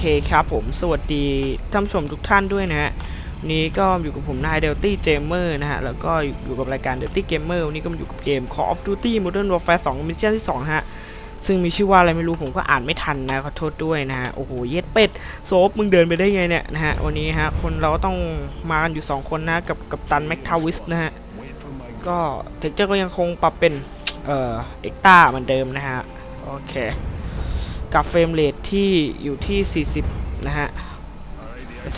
โอเคครับผม สวัสดีท่านผู้ชมทุกท่านด้วยนะฮะวันนี้ก็อยู่กับผมนายเดลตี้เจมเมอร์นะฮะ แล้วก็อยู่กับรายการเดลตี้เกมเมอร์วันนี้ก็มาอยู่กับเกม Call of Duty Modern Warfare 2มิชชั่นที่ 2 ฮะ ซึ่งมีชื่อว่าอะไรไม่รู้ผมก็อ่านไม่ทันนะ ขอโทษด้วยนะฮะ โอ้โห เย็ดเป็ด โซฟมึงเดินไปได้ไงเนี่ยนะฮะ วันนี้ฮะ คนเราต้องมากันอยู่ 2 คนนะ กับกับตันแม็กทาวิสนะฮะ ก็เทคเจอร์ก็ยังคงปรับเป็น เอ่อ เอ็กตาเหมือนเดิมนะฮะ โอเค กับเฟรมเรทที่อยู่ที่ 40 นะฮะ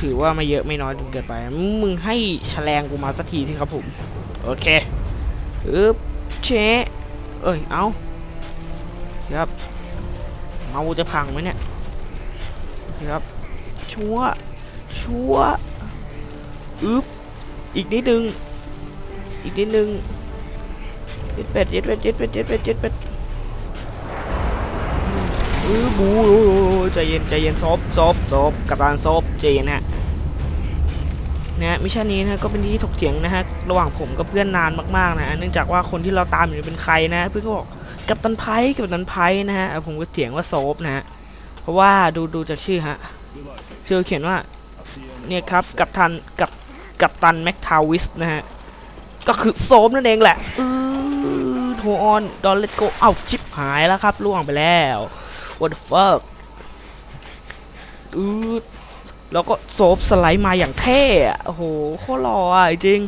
ถือว่าไม่เยอะไม่น้อยจนเกินไป มึงให้แฉลงกูมาสักทีที่ครับผม โอเคอึ๊บเชะเอ้ย เอาครับ เมาจะพังไหมเนี่ยครับ ชัว ชัวอึ๊บ อีกนิดนึง อีกนิดนึงเจ็ดเป็ดเจ็ดเป็ดเจ็ดเป็ดเจ็ดเป็ดเจ็ดเป็ด เออบูใจเย็นใจเย็นซบซบซบกับการซบใจเย็นฮะนะฮะมิชชั่นนี้นะก็เป็นที่ถกเถียงนะฮะระหว่างผมกับเพื่อนนานมากๆนะฮะเนื่องจากว่าคนที่เราตามอยู่เป็นใครนะเพื่อนก็บอกกับตันไพ่กับตันไพ่นะฮะผมก็เถียงว่าโซฟนะฮะเพราะว่าดูดูจากชื่อฮะชื่อเขียนว่าเนี่ยครับกับทันกับกับตันแม็กทาวิสนะฮะก็คือโซมนั่นเองแหละอือโทออนดอนเลตโกเอ้าชิปหายแล้วครับล่วงไปแล้ว what the fuck อือแล้วก็โซฟสไลด์มาอย่างเท่โอ้โหโคตรหล่ออะจริง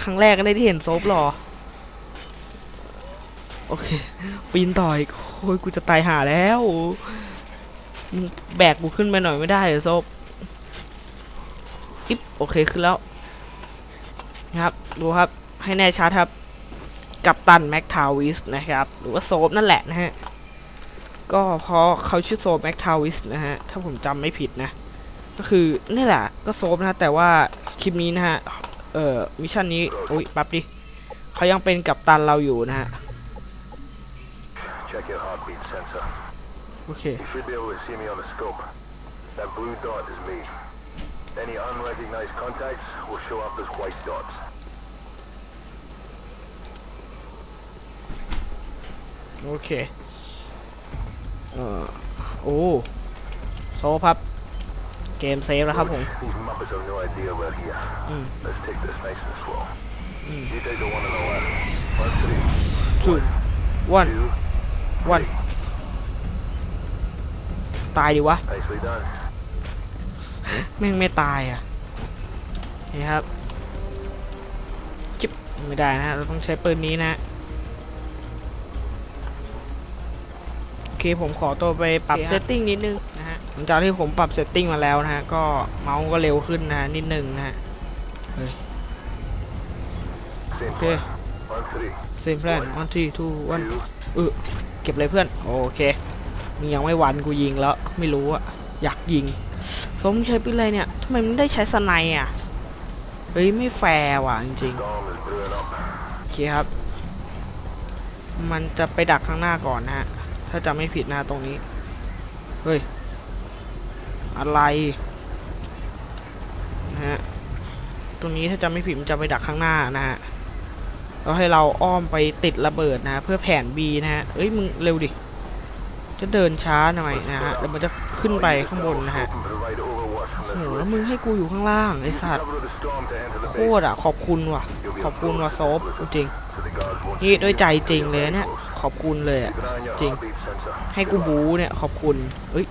ครั้งแรกก็ได้ที่เห็นโซฟหล่อ โอเค ปีนต่ออีกโอ้ยกูจะตายหาแล้วมึงแบกกูขึ้นไปหน่อยไม่ได้เหรอโซฟอิ๊บโอเคขึ้นแล้วนะครับ ดูครับ ให้แน่ชัดครับ กับตันแม็กทาวิสนะครับ หรือว่าโซฟนั่นแหละนะฮะ ก็เพราะเขาชื่อโซฟแม็กทาวิสนะฮะ ถ้าผมจำไม่ผิดนะ ก็คือนี่แหละก็โซฟนะ แต่ว่าคลิปนี้นะฮะ เอ่อ มิชชั่นนี้โอ้ยแป๊บดิเขายังเป็นกับตันเราอยู่นะฮะ Check your heartbeat sensor. โอเค You should be able to see me on the scope. That blue dot is me. Any unrecognized contacts will show up as white dots. โอเค เอ่อโอ้โซฟครับ เกมเซฟแล้วครับผม These muppets have no idea we're here. Mm. Let's take this nice and slow. Mm. You take the one on the left. One, three, two one two. one ตายดิวะ Nicely done. แม่งไม่ตายอะนี่ครับจิบไม่ได้นะฮะเราต้องใช้ปืนนี้นะ เคผมขอตัวไปปรับเซตติ้งนิดนึงนะฮะหลังจากที่ผมปรับเซตติ้งมาแล้วนะฮะก็เมาส์ก็เร็วขึ้นนะฮะนิดนึงนะฮะ Same Okay. plan. One, three, เซมแพลน one three two one two. เออเก็บเลยเพื่อนโอเคมึงยังไม่หวันกูยิงแล้วไม่รู้อะอยากยิง สมใช้ปืนอะไรเนี่ยทำไมมึงได้ใช้สไนด์อะเฮ้ยไม่แฟร์ว่ะจริง Storm is brewing up. ๆโอเคครับ มันจะไปดักข้างหน้าก่อนนะฮะ ถ้าจำไม่ผิดนะตรงนี้ เฮ้ย อะไรนะฮะตรงนี้ถ้าจำไม่ผิดมันจะไปดักข้างหน้านะฮะแล้วให้เราอ้อมไปติดระเบิดนะเพื่อแผน B นะฮะเอ้ยมึงเร็วดิ จะเดินช้าหน่อยนะฮะแล้วมันจะขึ้นไปข้างบนนะฮะ Hoping for the right overwatch from โหแล้วมึงให้กูอยู่ข้างล่างไอสัตว์โคตรอะขอบคุณว่ะ ขอบคุณว่ะโซฟจริงนี่ด้วยใจจริงเลยเนี่ย ขอบคุณเลยอะ Keep an eye on your Jing. heartbeat sensor. ให้กูบูเนี่ยขอบคุณเอ้ย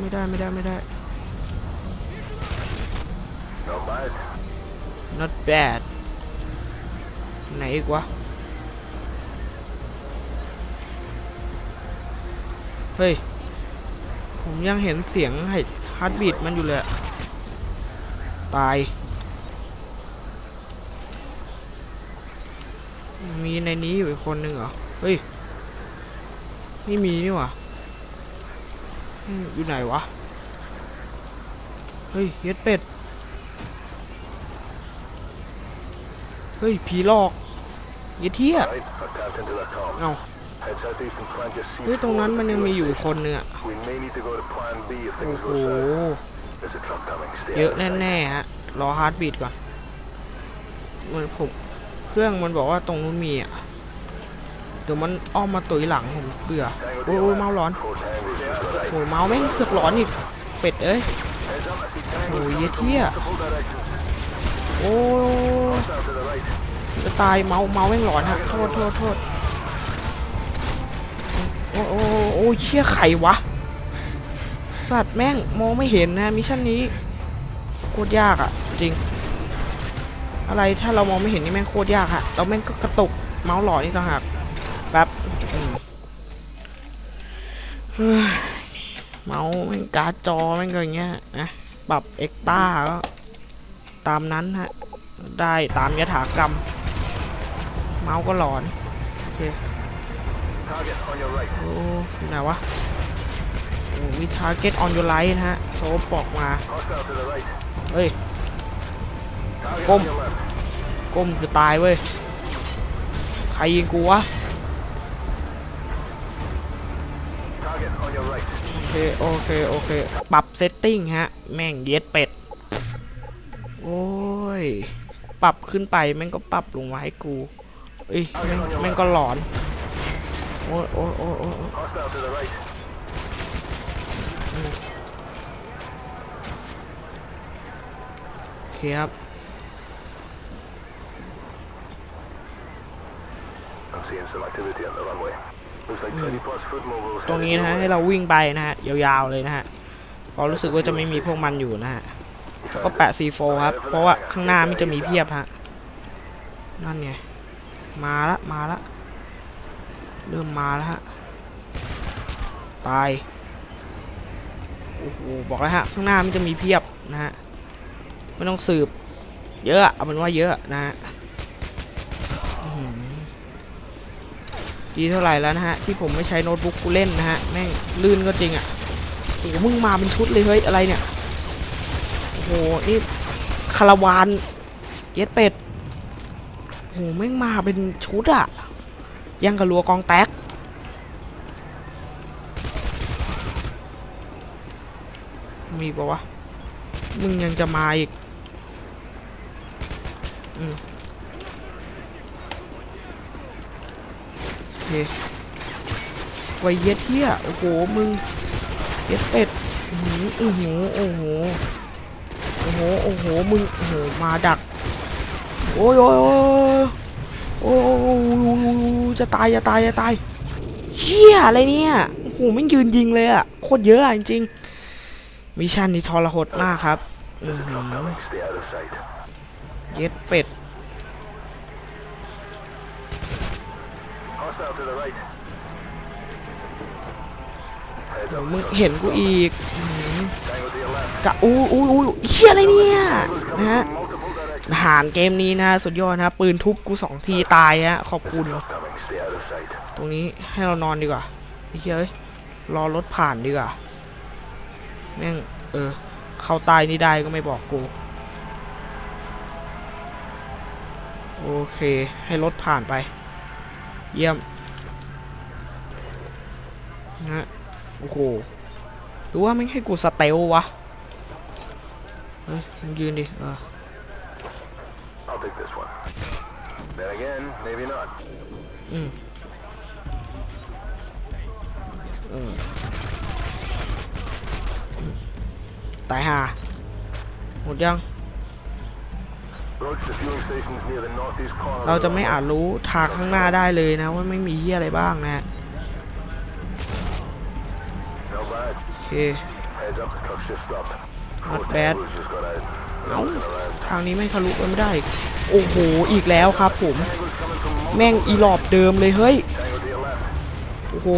ไม่ได้ไม่ได้ไม่ได้ Not bad. ไหนอีกวะ เฮ้ย ผมยังเห็นเสียงฮาร์ดบีดมันอยู่เลย ตาย มีในนี้อยู่อีกคนหนึ่งเหรอ เฮ้ย ไม่มีนี่หว่าอยู่ไหนวะ เฮ้ยเย็ดเป็ด เฮ้ย ผีหลอกเย็ดเที่ยเอาเฮ้ย ตรงนั้นมันยังมีอยู่อีกคนเนึ่ะ โอ้โห เยอะแน่ๆฮะ รอฮาร์ดบีดก่อนเหมือนผม เครื่องมันบอกว่าตรงนู้นมีอะเดี๋ยวมันอ้อมมาตุยหลังผมเบื่อโอ้ย to โอ้ยเมาร้อนโอ้ยเมาแม่งเสือกร้อนอีกเป็ดเอ้ยโอ้ยเหี้ยเที่ยโอ้จะตายเมาเมาแม่งร้อนฮะโทษโทษโทษโอ้โอ้โอ้เชี่ยไข่วะสัตว์แม่งมองไม่เห็นนะมิชชั่นนี้โคตรยากอะจริง อะไรถ้าเรามองไม่เห็นนี่แม่งโคตรยากฮะเราแม่งก็กระตุกเมาส์หลอนนี่ต่างหากแป๊บเฮ้ยเมาส์แม่งการ์ดจอแม่งก็อย่างเงี้ยนะปรับเอ็กต้าก็ตามนั้นฮะได้ตามยถากรรม เมาส์ก็หลอน Target on your right. โอ้ยไหนวะมี target on your right นะฮะโซบอกมาเฮ้ย Target Boom. on your left. ก้มคือตายเว้ย ใครยิงกูวะโอเค โอเค โอเค ปรับเซตติ้งฮะ แม่งเย็ดเป็ด โอ้ย ปรับขึ้นไป แม่งก็ปรับลงมาให้กูเอ้ยแม่งแม่งก็หลอน โอ้ยโอ้ยโอ้ยโอ้ยโอ้ย Hostile to the right. โอเคครับ ตรง headed นี้นะฮะ your ให้ way. เราวิ่งไปนะฮะยาวๆเลยนะฮะเพราะรู้สึกว่าจะไม่มีพวกมันอยู่นะฮะ You ก็ found แปะ C4 ครับ เพราะว่าข้างหน้ามันจะมีเพียบฮะนั่นไงมาละมาละเริ่มมาแล้วฮะตายโอ้โหบอกแล้วฮะข้างหน้ามันจะมีเพียบนะฮะไม่ต้องสืบ เยอะเอาเป็นว่าเยอะนะฮะอื้อหือ ดีเท่าไหร่แล้วนะฮะ ที่ผมไม่ใช้โน้ตบุ๊กกูเล่นนะฮะ แม่งลื่นก็จริงอะโอ้โหมึงมาเป็นชุดเลยเฮ้ย อะไรเนี่ย โอ้โห นี่คาราวานเย็ดเป็ดโอ้โหแม่งมาเป็นชุดอะ ยังกับรัวกองแตกมีปะวะ มึงยังจะมาอีก อืมโอเค ไวเย็ดเที่ยโอ้โหมึงเย็ดเป็ดอื้อหือโอ้โหโอ้โหโอ้โหโอ้โหมึงโอ้โหมาดักโอ้ยโอ้ยโอ้ยโอ้จะตายจะตายจะตายเชี่ยอะไรเนี่ยโอ้โหไม่ยืนยิงเลยอะโคตรเยอะอะจริงมิชชั่นนี้ทรหดมากครับเย็ดเป็ด โอ้ Heads โห up. มึงเห็นกูอีกอื้อหือ Tango to your left. กะอู้อู้อู้เชี่ยอะไรเนี่ย Tangos นะ coming ฮะ from multiple directions. ทหารเกมนี้นะสุดยอดนะปืนทุบกูสองทีตายฮะขอบคุณ Coming. Stay out of sight. ตรงนี้ให้เรานอนดีกว่าไอ้เหี้ยเอ้ยรอรถผ่านดีกว่าแม่งเออเข้าใตายนี่ได้ก็ไม่บอกกูโอเค ให้รถผ่านไป เยี่ยมนะฮะ โอ้โหหรือว่าไม่งให้กูสเตลวะเฮ้ยมึงยืนดิเออ I'll take this one. Then again, maybe not. อืมเอออืมตายห่าหมดยัง Approach the fueling stations near the northeast corner. เรา of the จะไม่ runway. อาจรู้ทางข้างหน้าได้เลยนะว่าไม่มีเฮียอะไรบ้างนะ เค Heads up, the truck's just stopped. Not bad. เอ้าทางนี้ไม่ทะลุไปไม่ได้ โอ้โห อีกแล้วครับผม แม่งอีหลอบเดิมเลยเฮ้ย โอ้โห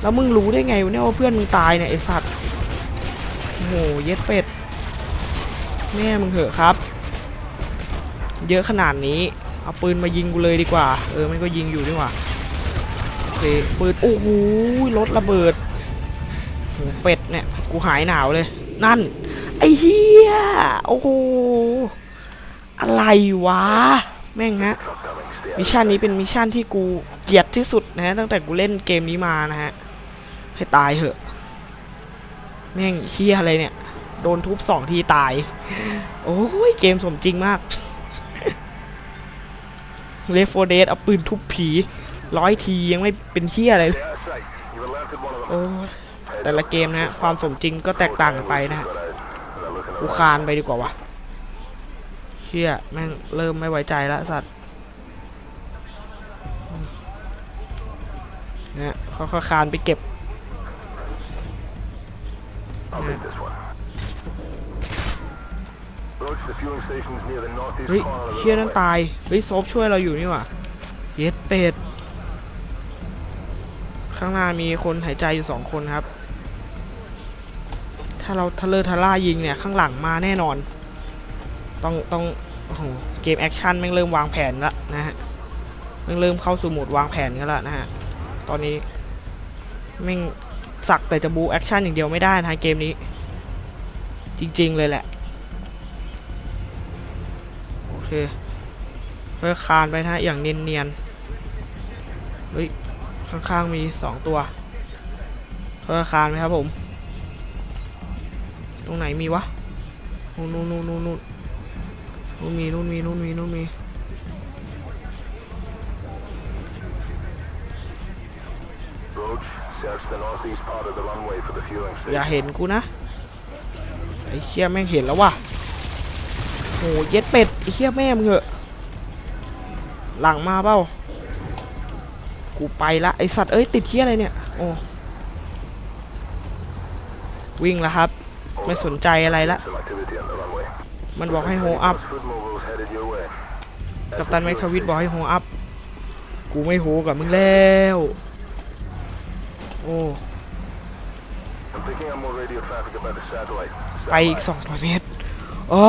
แล้วมึงรู้ได้ไงวะเนี่ยว่าเพื่อนมึงตายเนี่ยไอสัตว์ โอ้โห เย็ดเป็ด แม่มึงเหอะครับ เยอะขนาดนี้ เอาปืนมายิงกูเลยดีกว่า เออ มันก็ยิงอยู่ดีกว่าโอเค ปืน โอ้โหรถระเบิด หเป็ดเนี่ย กูหายหนาวเลย นั่น ไอ้เหี้ย โอ้โห อะไรวะ แม่งฮะ Truck coming. Stay out. มิชชั่นนี้เป็นมิชชั่นที่กูเกลียดที่สุดนะฮะ ตั้งแต่กูเล่นเกมนี้มานะฮะ ให้ตายเหอะ แม่งเฮียอะไรเนี่ย โดนทุบสองทีตาย โอ้ย เกมสมจริงมากเลฟโฟเดสเอาปืนทุบผีร้อยทียังไม่เป็นเฮียอะไรเลย Stay out of sight. You've alerted one of them. โอ้ แต่ละเกมนะความสมจริงก็แตกต่างกันไปนะฮะ But, uh, they're looking กู around. คานไปดีกว่าวะเชี่ยแม่งเริ่มไม่ไว้ใจแล้วสัตว์นะฮะค่อยคานไปเก็บเฮ้ยเชี่ยนั่นตายเฮ้ยโซฟช่วยเราอยู่นี่ว่าเย็ดเป็ดข้างหน้ามีคนหายใจอยู่สองคนครับ ถ้าเราทะเลทะล่ายิงเนี่ย ข้างหลังมาแน่นอน ต้องต้องโอ้โหเกมแอคชั่นแม่งเริ่มวางแผนละนะฮะแม่งเริ่มเข้าสู่โหมดวางแผนกันละนะฮะ ตอนนี้แม่งสักแต่จะบูแอคชั่นอย่างเดียวไม่ได้นะเกมนี้ จริง ๆ เลยแหละ โอเคเพื่อคานไปนะอย่างเนียนๆเฮ้ยข้างๆมีสองตัวเพื่อคานไหมครับผม ตรงไหนมีวะนู่นนู่นนู่นนู่นนู่นนู่นมีนู่นมีนู่นมีนู่นมี Roach, search the northeast part of the runway for the fueling อย่า station. เห็นกูนะไอ้เชี่ยแม่งเห็นแล้วว่ะโหเย็ดเป็ดไอ้เชี่ยแม่มึงเหอะหลังมาเปล่ากูไปละไอสัตว์เอ้ยติดเชี่ยอะไรเนี่ยโอ้วิ่งแล้วครับ ไม่สนใจอะไรละ มันบอกให้โฮอัพ กัปตันแม็กทวิตบอกให้โฮอัพ กูไม่โฮกับมึงแล้ว โอ้ ไปอีกสองร้อยเมตร อ๋อ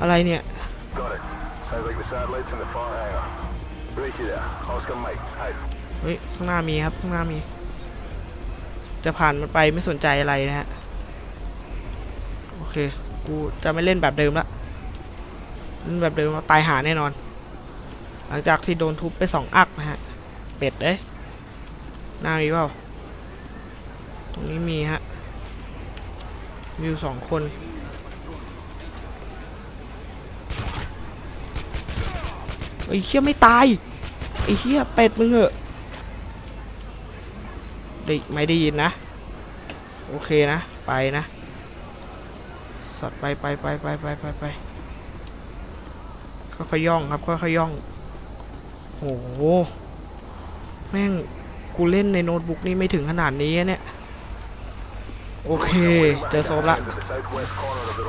อะไรเนี่ย เฮ้ย ข้างหน้ามีครับ ข้างหน้ามี จะผ่านมันไปไม่สนใจอะไรนะฮะ เค กูจะไม่เล่นแบบเดิมละเล่นแบบเดิมตายหาแน่นอน หลังจากที่โดนทุบไปสองอักนะฮะ เป็ดเอ้ยหน้ามีเปล่า ตรงนี้มีฮะมีอยู่สองคนไอ้เชี่ยไม่ตาย ไอ้เชี่ยเป็ดมึงเหอะได้ไม่ได้ยินนะ โอเคนะ ไปนะ สัตว์ไปไปไปไปไปไปไปค่อยๆย่องครับค่อยๆย่องโหแม่งกูเล่นในโน้ตบุ๊กนี่ไม่ถึงขนาดนี้เนี่ยโอเค เจอโซฟละ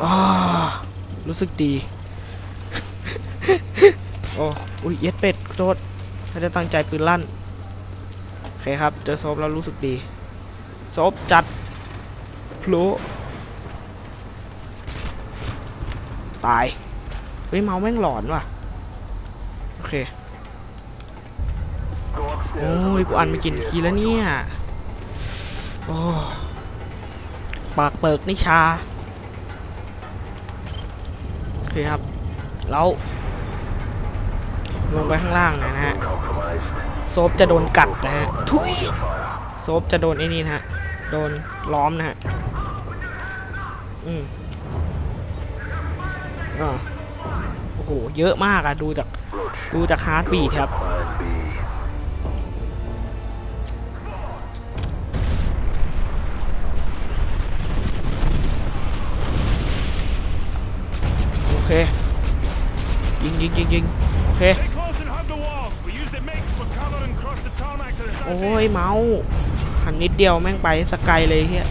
อ้ารู้สึกดี โอ้อุ้ยเย็ดเป็ดโทษไม่ได้ตั้งใจปืนลั่น โอเคครับ เจอโซฟแล้วรู้สึกดี โซฟจัดพลุ ตาย เฮ้ย เมาแม่งหลอนว่ะ โอเค โอ้ย กูอ่านไม่กินคีแล้วเนี่ย โอ้ปากเปิกนิชา โอเคครับ แล้วลงไปข้างล่างนะฮะ โซฟจะโดนกัดนะฮะ ทุย โซฟจะโดนไอ้นี่นะฮะ โดนล้อมนะฮะ อืม อ่าโอ้โห เยอะมากอะดูจากดูจากฮาร์ดบีทครับ โอเค ยิงยิงยิงยิงโอเค โอ้ย เมาส์หันนิดเดียวแม่งไปสกายเลยเฮีย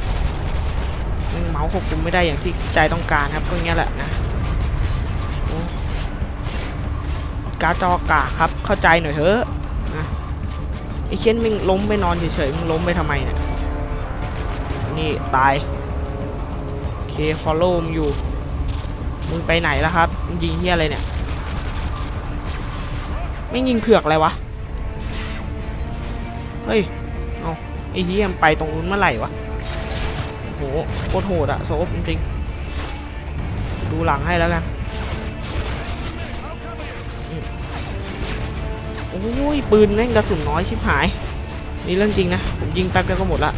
แม่งเมาส์ควบคุมไม่ได้อย่างที่ใจต้องการครับก็เงี้ยแหละนะ กาจอกาครับ เข้าใจหน่อยเถอะนะไอ้เช่นมึงล้มไปนอนเฉยๆมึงล้มไปทำไมเนี่ยนี่ตายโอเค follow มึงอยู่มึงไปไหนแล้วครับมึงยิงเฮียอะไรเนี่ยไม่ยิงเผือกอะไรวะเฮ้ยเอาไอ้เหี้ยมไปตรงนู้นเมื่อไหร่วะโหโคตรโหดอะโซฟจริงดูหลังให้แล้วกัน โอ้ยปืนแม่งกระสุนน้อยชิบหาย นี่เรื่องจริงนะ ผมยิงแป๊บเดียวก็หมดละ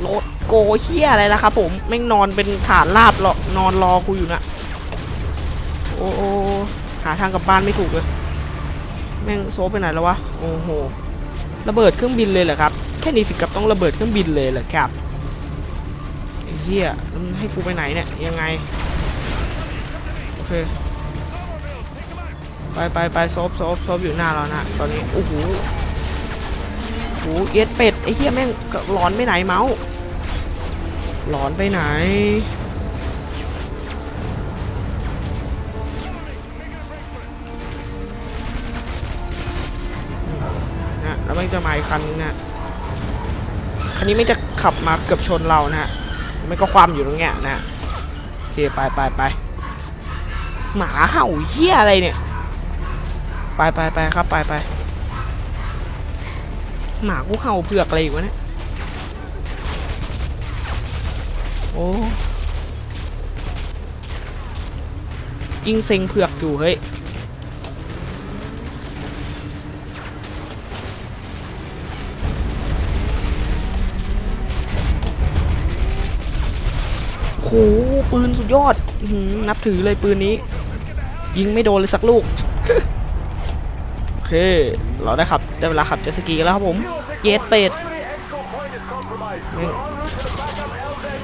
โหลดโกเฮียอะไรล่ะครับผมแม่งนอนเป็นฐานลาบรอนอนรอกูอยู่นะโอ้โอ้หาทางกลับบ้านไม่ถูกเลย แม่งโซไปไหนแล้ววะโอ้โหระเบิดเครื่องบินเลยเหรอครับ แค่นี้ถึงกับต้องระเบิดเครื่องบินเลยเหรอครับไอ้เหี้ยมันให้กูไปไหนเนี่ยยังไง เคไปไปไปโซฟโซฟโซฟอยู่หน้าเรานะตอนนี้โอ้โหโอ้โหเอ็ดเป็ดไอ้เหี้ยแม่งหลอนไปไหนเมาส์หลอนไปไหนนะแล้วมันจะมาอีกคันนึงนะคันนี้ไม่จะขับมาเกือบชนเรานะฮะไม่ก็ความอยู่ตรงเนี้ยนะโอเคไปไปไป หมาเห่าเหี้ยอะไรเนี่ย ไปไปไปครับไปไปหมากูเห่าเผือกอะไรอยู่วะเนี่ย โอ้ยิงเซ็งเผือกอยู่เฮ้ย โห ปืนสุดยอดอนับถือเลยปืนนี้ ยิงไม่โดนเลยสักลูก โอเค เราได้ขับ ได้เวลาขับเจ็ตสกีแล้วครับผม เย็ดเป็ด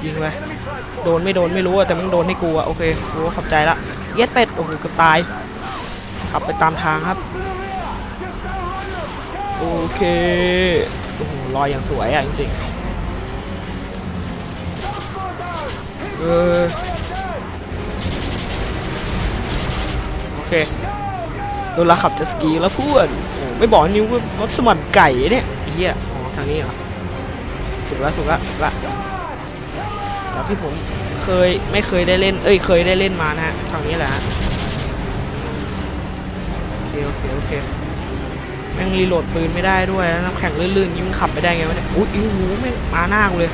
ยิงไปโดนไม่โดนไม่รู้อะแต่มันโดนให้กูอะโอเคกูขับใจละ เย็ดเป็ด โอ้โหกือบตาย ขับไปตามทางครับ โอเค โอ้โหลอยอย่างสวยอะจริงๆ เออโอ เคโดนละขับจ็ตสกีแล้วเพื่อนอไม่บอกนิ้วว่าวัดสมันไก่เนี่ยอ้เหี้ยอ๋อทางนี้เหรอถูกแล้วถูกแล้วถูกละจากที่ผมเคยไม่เคยได้เล่น เอ้ยเคยได้เล่นมานะฮะทางนี้แหละโอเคโอเคโอเคแม่งรีโหลดปืนไม่ได้ด้วยแล้วน้ำแข็งลื่นๆนี้มขับไปได้ไงวะเนี่ยอุ้ยอู้หูแม่งมาหน้ากูเลย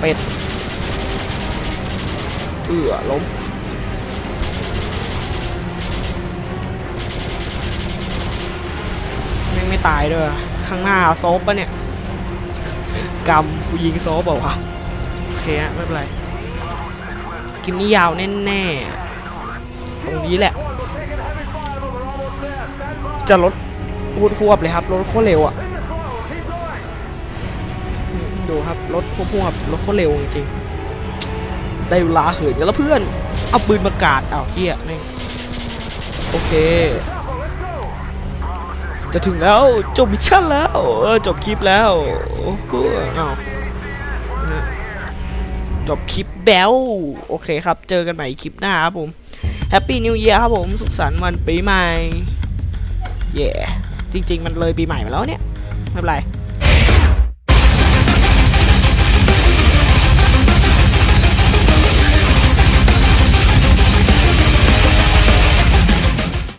เป็ด เอือล้ม ตายด้วย ข้างหน้าโซฟปะเนี่ยกำกูยิงโซฟเปล่าวะโอเคฮะไม่เป็นไรคลิปนี้ยาวแน่ๆตรงนี้แหละ จะลดพูดพวบเลยครับรถโคตรเร็วอะดูครับรถพวบพวบรถโคตรเร็วจริงๆได้เวลาเหินกันแล้วเพื่อน เอาปืนมากาดอ้าเฮียนี่งโอเค จะถึงแล้วจบมิชชั่นแล้วเออจบคลิปแล้วโอ้โหอ้าวนะฮะจบคลิปแบลโอเคครับ เจอกันใหม่คลิปหน้าครับผมแฮปปี้นิวเ a ียร์ครับผมสุขสันต์วันปีใหม่เย่จริง ๆ มันเลยปีใหม่มาแล้วเนี่ยไม่เป็นไร